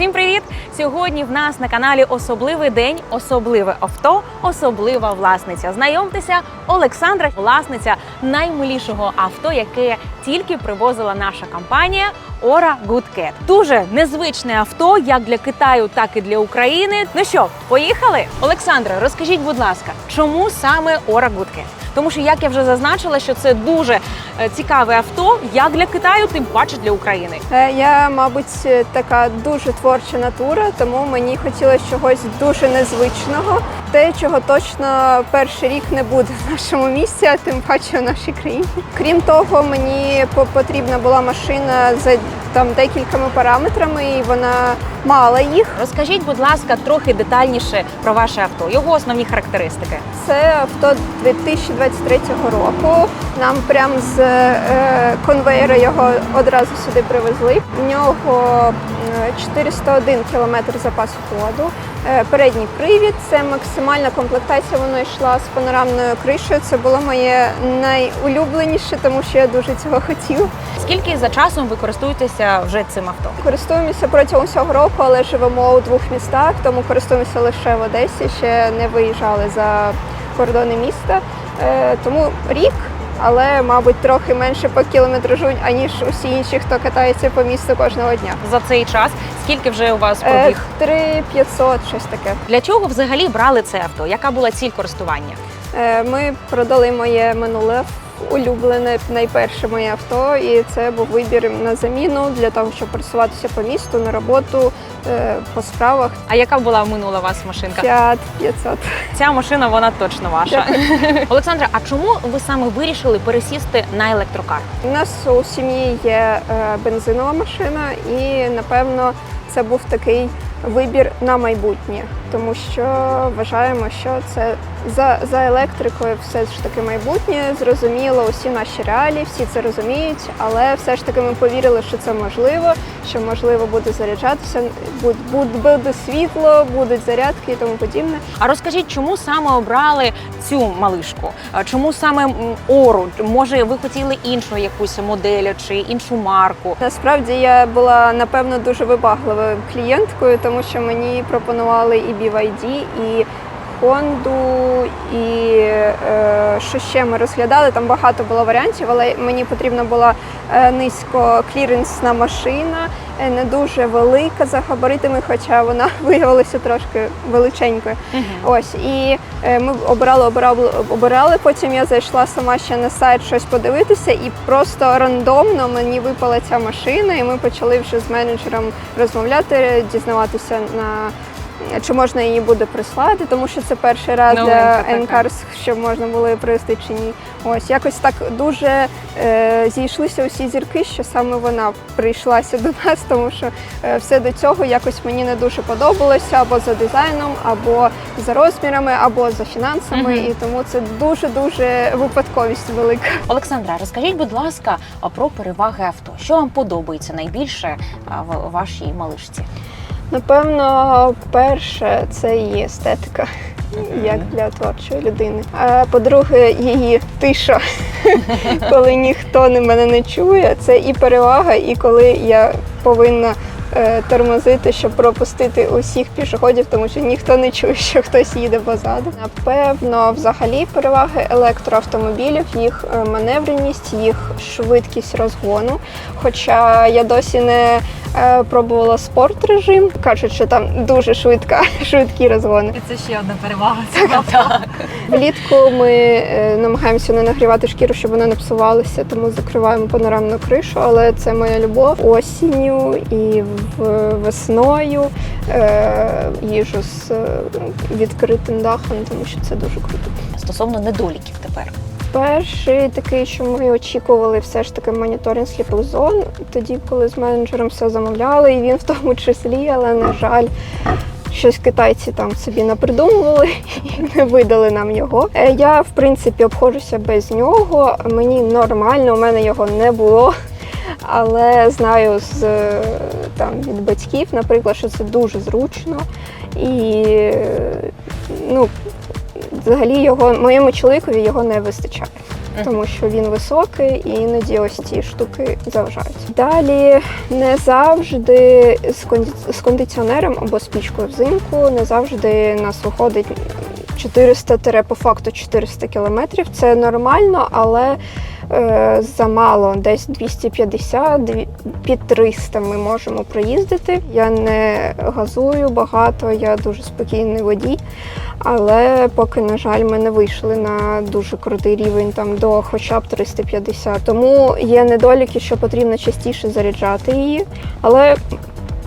Всім привіт! Сьогодні в нас на каналі особливий день, особливе авто, особлива власниця. Знайомтеся, Олександра, власниця наймилішого авто, яке тільки привозила наша компанія Ора Cat. Дуже незвичне авто, як для Китаю, так і для України. Ну що, поїхали? Олександра, розкажіть, будь ласка, чому саме Ора Cat? Тому що, як я вже зазначила, що це дуже е, цікаве авто, як для Китаю, тим паче для України. Е, Я, мабуть, така дуже творча натура, тому мені хотілося чогось дуже незвичного, те, чого точно перший рік не буде в нашому місті, а тим паче в нашій країні. Крім того, мені потрібна була машина за там декількома параметрами, і вона мала їх. Розкажіть, будь ласка, трохи детальніше про ваше авто, його основні характеристики. Це авто 2023 року. Нам прямо з е, конвейера його одразу сюди привезли. У нього 401 км запасу ходу. Е, передній привід це максимальна комплектація. Воно йшла з панорамною кришею. Це було моє найулюбленіше, тому що я дуже цього хотіла. Скільки за часом ви користуєтеся вже цим авто? Користуємося протягом всього року, але живемо у двох містах, тому користуємося лише в Одесі. Ще не виїжджали за кордони міста. Е, Тому рік, але мабуть трохи менше по кілометражу, аніж усі інші, хто катається по місту кожного дня. За цей час скільки вже у вас Е, пробіг? 3500, щось таке. Для чого взагалі брали це авто? Яка була ціль користування? Е, Ми продали моє минуле улюблене найперше моє авто, і це був вибір на заміну для того, щоб пересуватися по місту на роботу, е, по справах. А яка була минула у вас машинка? Fiat 500. Ця машина вона точно ваша. Олександра, а чому ви саме вирішили пересісти на електрокар? У нас у сім'ї є е, бензинова машина, і напевно це був такий вибір на майбутнє, тому що вважаємо, що це за, за електрикою все ж таки майбутнє. Зрозуміло, усі наші реалії, всі це розуміють, але все ж таки ми повірили, що це можливо, що можливо буде заряджатися, буде, буде світло, будуть зарядки і тому подібне. А розкажіть, чому саме обрали цю малишку? Чому саме Ору? Може, ви хотіли іншу якусь модель чи іншу марку? Насправді я була напевно дуже вибагливою клієнткою, тому що мені пропонували і BYD, і Honda, і е, що ще ми розглядали. Там багато було варіантів, але мені потрібна була е, низькокліренсна машина, е, не дуже велика за габаритами, хоча вона виявилася трошки величенькою. Ось і е, ми обирали, обирали, обирали. Потім я зайшла сама ще на сайт щось подивитися, і просто рандомно мені випала ця машина, і ми почали вже з менеджером розмовляти, дізнаватися на. Чи можна її буде прислати, тому що це перший раз Новинка для. Енкарс, щоб можна було її привезти чи ні. Ось якось так дуже е, зійшлися усі зірки, що саме вона прийшлася до нас, тому що е, все до цього якось мені не дуже подобалося або за дизайном, або за розмірами, або за фінансами. Мгм. І тому це дуже дуже випадковість велика. Олександра, розкажіть, будь ласка, про переваги авто. Що вам подобається найбільше в вашій малишці? Напевно, перше це її естетика. Як для творчої людини. А по-друге, її тиша, коли ніхто не мене не чує, це і перевага, і коли я повинна е, тормозити, щоб пропустити усіх пішоходів, тому що ніхто не чує, що хтось їде позаду. Напевно, взагалі переваги електроавтомобілів, їх е, маневреність, їх швидкість розгону. Хоча я досі не пробувала спорт режим, кажуть, що там дуже швидка, швидкі розгони. Це ще одна перевага цього авто. Влітку ми е, намагаємося не нагрівати шкіру, щоб вона не псувалася, тому закриваємо панорамну кришу, але це моя любов осінню і в- весною е, їжу з е, відкритим дахом, тому що це дуже круто. Стосовно недоліків тепер. Перший такий, що ми очікували, все ж таки моніторинг сліпих зон. Тоді, коли з менеджером все замовляли, і він в тому числі, але на жаль. Щось китайці там собі напридумували і не видали нам його. Е, Я в принципі обходжуся без нього. Мені нормально, у мене його не було. Але знаю з е, там від батьків, наприклад, що це дуже зручно. І е, ну, взагалі його моєму чоловікові його не вистачає. тому що він високий і іноді ось ці штуки заважають. Далі не завжди з кондиціонером або з пічкою взимку не завжди нас виходить 400 тире по факту 400 кілометрів. Це нормально, але е, замало. Десь 250, дві- під 300 ми можемо проїздити. Я не газую багато, я дуже спокійний водій. Але поки, на жаль, ми не вийшли на дуже крутий рівень там до хоча б 350. Тому є недоліки, що потрібно частіше заряджати її. Але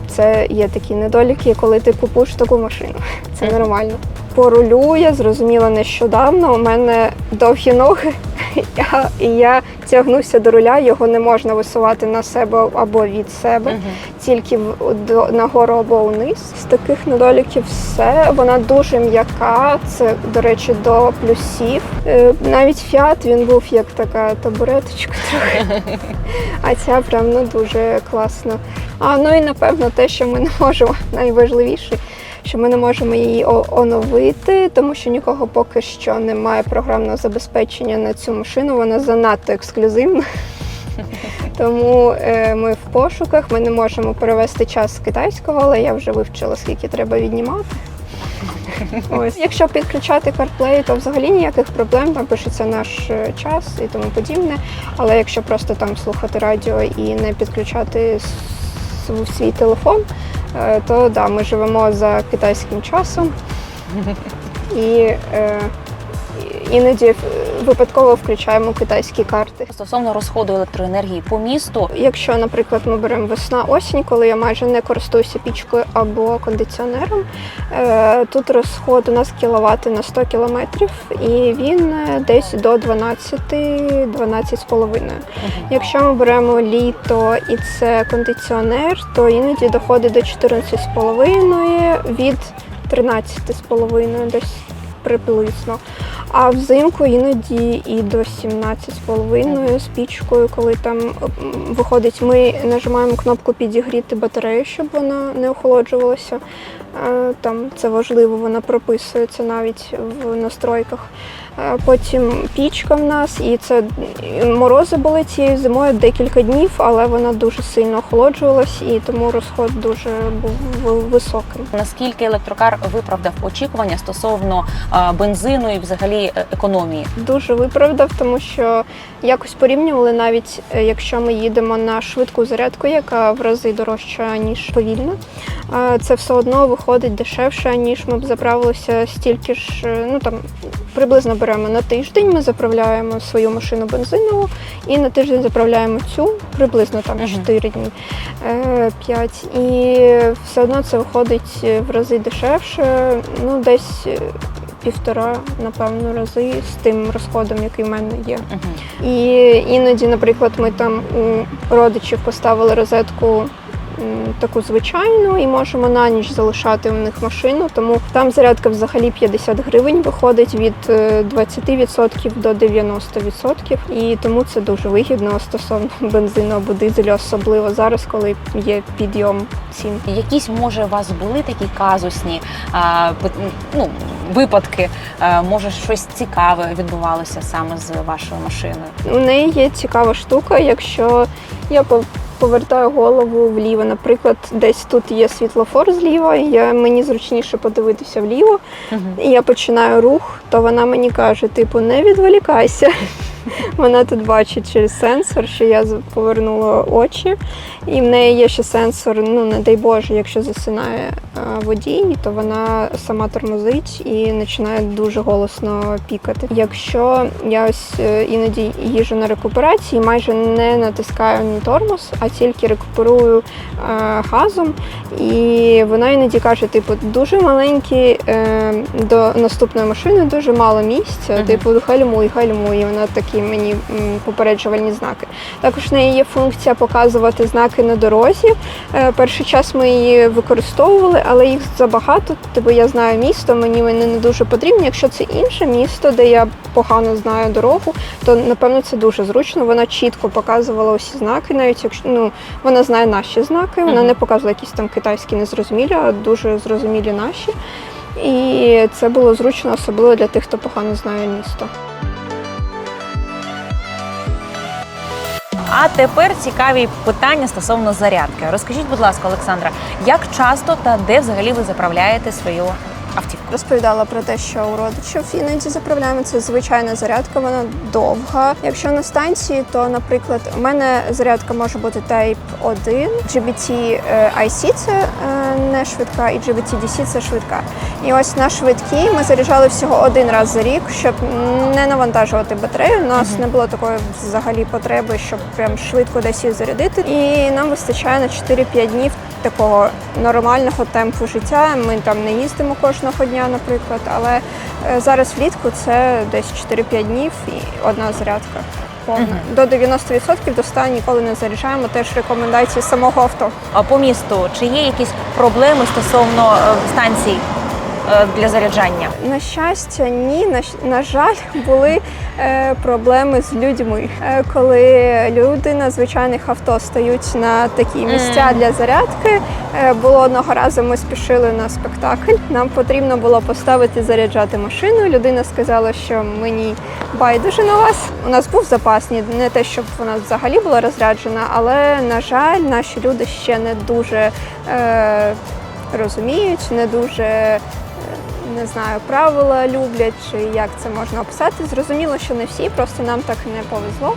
це є такі недоліки, коли ти купуєш таку машину. Це нормально. По рулю я зрозуміла нещодавно. У мене довгі ноги, я, і я тягнуся до руля, його не можна висувати на себе або від себе Мгм. тільки в- до, нагору або вниз. З таких недоліків все. Вона дуже м'яка. Це, до речі, до плюсів. Е, Навіть фіат він був як така табуреточка трохи. А ця прям ну, дуже класно. А ну і напевно те, що ми не можемо найважливіше. Що ми не можемо її оновити, тому що нікого поки що немає програмного забезпечення на цю машину. Вона занадто ексклюзивна. Тому е, ми в пошуках, ми не можемо перевести час з китайського, але я вже вивчила, скільки треба віднімати. Ось. Якщо підключати CarPlay, то взагалі ніяких проблем, там пишеться наш е, час і тому подібне. Але якщо просто там слухати радіо і не підключати свій телефон, то да, ми живемо за китайським часом. І е, іноді е, випадково включаємо китайські карти. Стосовно розходу електроенергії по місту, Якщо, наприклад, ми беремо весна-осінь, коли я майже не користуюся пічкою або кондиціонером, е, тут розход у нас кіловати на 100 кілометрів, і він е, десь до 12-12,5. Якщо ми беремо літо і це кондиціонер, то іноді доходить до 14,5 від 13,5 десь приблизно. А взимку іноді і до 17,5 з пічкою, коли там виходить, ми нажимаємо кнопку підігріти батарею, щоб вона не охолоджувалася. Там це важливо, вона прописується навіть в настройках. Потім пічка в нас, і це морози були цією зимою декілька днів, але вона дуже сильно охолоджувалась, і тому розход дуже був високим. наскільки електрокар виправдав очікування стосовно бензину і взагалі е, економії? дуже виправдав, тому що якось порівнювали навіть е, якщо ми їдемо на швидку зарядку, яка в рази дорожча ніж повільна, це все одно виходить дешевше, ніж ми б заправилися стільки ж. е, Ну там приблизно беремо на тиждень. Ми заправляємо свою машину бензинову і на тиждень заправляємо цю приблизно там Мгм. 4 дні, 5. І все одно це виходить е, в рази дешевше. Ну десь. е, Півтора, напевно, рази з тим розходом, який в мене є. Мгм. І іноді, наприклад, ми там у родичів поставили розетку таку звичайну і можемо на ніч залишати у них машину. Тому там зарядка взагалі 50 гривень виходить від е, 20% до 90%. І тому це дуже вигідно стосовно бензину або дизелю, особливо зараз, коли є підйом цін. Якісь може у вас були такі казусні а, ну, випадки? А, може, щось цікаве відбувалося саме з вашою машиною? У неї є цікава штука, якщо я повертаю голову вліво, наприклад, десь тут є світлофор зліва, і я, мені зручніше подивитися вліво, і я починаю рух, то вона мені каже, типу, не відволікайся. Вона тут бачить через сенсор, що я повернула очі, і в неї є ще сенсор, ну не дай Боже, якщо засинає е, водій, то вона сама тормозить і починає дуже голосно пікати. Якщо я ось е, іноді їжу на рекуперації, майже не натискаю ні тормоз, а тільки рекуперую е. І вона іноді каже: типу, дуже маленькі е, до наступної машини, дуже мало місця. Мгм. Типу, гальмуй, гальмуй. І вона такі мені м, попереджувальні знаки. Також в неї є функція показувати знаки на дорозі. Е, перший час ми її використовували, але їх забагато. Типу я знаю місто, мені вони не дуже потрібні. Якщо це інше місто, де я погано знаю дорогу, то напевно це дуже зручно. Вона чітко показувала усі знаки, навіть якщо ну вона знає наші знаки, вона Мгм не показували якісь там китайські незрозумілі, а дуже зрозумілі наші. І це було зручно, особливо для тих, хто погано знає місто. А тепер цікаві питання стосовно зарядки. Розкажіть, будь ласка, Олександра, як часто та де взагалі ви заправляєте свою автівку? Розповідала про те, що у родичів іноді заправляємо. Це звичайна зарядка, вона довга. Якщо на станції, то, наприклад, у мене зарядка може бути Type 1, GBT е, IC це е, не швидка, і GBT DC це швидка. І ось на швидкій ми заряджали всього один раз за рік, щоб не навантажувати батарею. У нас не було такої взагалі потреби, щоб прям швидко десь її зарядити. І нам вистачає на 4-5 днів такого нормального темпу життя. Ми там не їздимо кожного дня, наприклад, але е, зараз влітку це десь 4-5 днів і одна зарядка. Повна. До 90% до 100 ніколи не заряджаємо. Теж рекомендації самого авто. А по місту чи є якісь проблеми стосовно е, станцій для заряджання? На щастя, ні. На, на жаль, були е, проблеми з людьми. Е, коли люди на звичайних авто стають на такі місця для зарядки. Е, було одного разу, ми спішили на спектакль. Нам потрібно було поставити заряджати машину. Людина сказала, що мені байдуже на вас. У нас був запас, ні- не те, щоб вона взагалі була розряджена, але на жаль, наші люди ще не дуже е, розуміють, не дуже е, не знаю, правила люблять, чи як це можна описати. Зрозуміло, що не всі, просто нам так не повезло.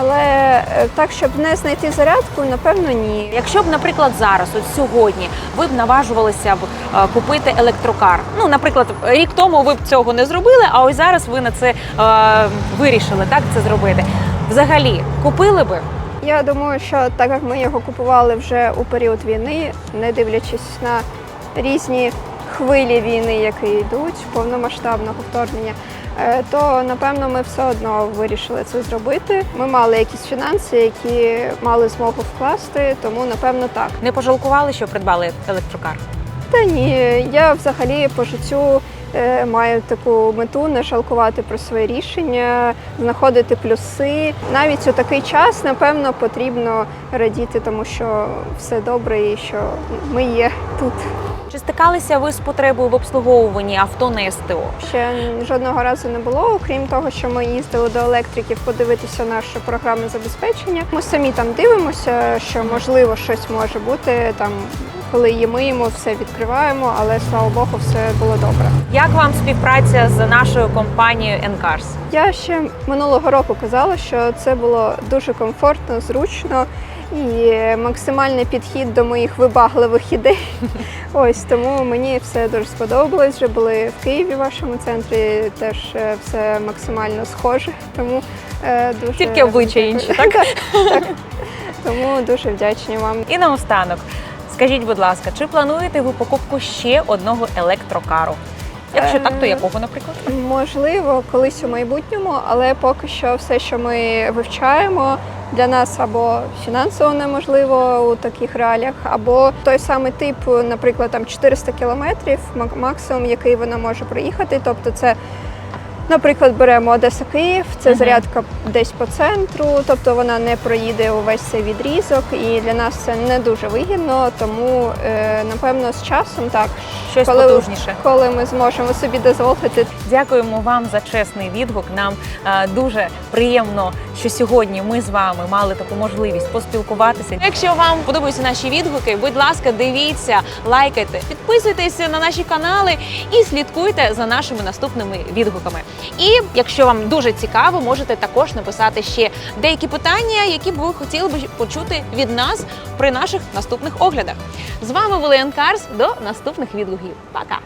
Але е, так, щоб не знайти зарядку, напевно, ні. Якщо б, наприклад, зараз, от сьогодні, ви б наважувалися б е, купити електрокар. Ну, наприклад, рік тому ви б цього не зробили, а ось зараз ви на це е, вирішили так це зробити. Взагалі, купили би? Я думаю, що так як ми його купували вже у період війни, не дивлячись на різні хвилі війни, які йдуть, повномасштабного вторгнення, е, то напевно ми все одно вирішили це зробити. Ми мали якісь фінанси, які мали змогу вкласти, тому напевно так. Не пожалкували, що придбали електрокар? Та ні, я взагалі по життю е, маю таку мету не жалкувати про своє рішення, знаходити плюси. Навіть у такий час, напевно, потрібно радіти, тому що все добре і що ми є тут. Чи стикалися ви з потребою в обслуговуванні авто на СТО? Ще жодного разу не було, окрім того, що ми їздили до електриків подивитися наше програмне забезпечення. Ми самі там дивимося, що можливо щось може бути там. Коли її миємо, все відкриваємо, але слава Богу, все було добре. Як вам співпраця з нашою компанією Encars? Я ще минулого року казала, що це було дуже комфортно, зручно і максимальний підхід до моїх вибагливих ідей. Ось тому мені все дуже сподобалось. Вже були в Києві в вашому центрі, теж е, все максимально схоже. Тому е, дуже Тільки обличчя інші, так? так. Тому дуже вдячні вам. І наостанок, скажіть, будь ласка, чи плануєте ви покупку ще одного електрокару? Якщо так, то Е, якого, наприклад? Можливо, колись у майбутньому, але поки що все, що ми вивчаємо, для нас або фінансово неможливо у таких реаліях, або той самий тип, наприклад, там 400 кілометрів, мак- максимум, який вона може проїхати. Тобто, це, наприклад, беремо Одеса Київ, це зарядка десь по центру, тобто вона не проїде увесь цей відрізок, і для нас це не дуже вигідно. Тому е, напевно з часом так Щось коли- потужніше. коли ми зможемо собі дозволити Дякуємо вам за чесний відгук. Нам е, дуже приємно, що сьогодні ми з вами мали таку можливість поспілкуватися. Якщо вам подобаються наші відгуки, будь ласка, дивіться, лайкайте, підписуйтеся на наші канали і слідкуйте за нашими наступними відгуками. І якщо вам дуже цікаво, можете також написати ще деякі питання, які б ви хотіли б почути від нас при наших наступних оглядах. З вами були Енкарс. До наступних відлугів. Пока!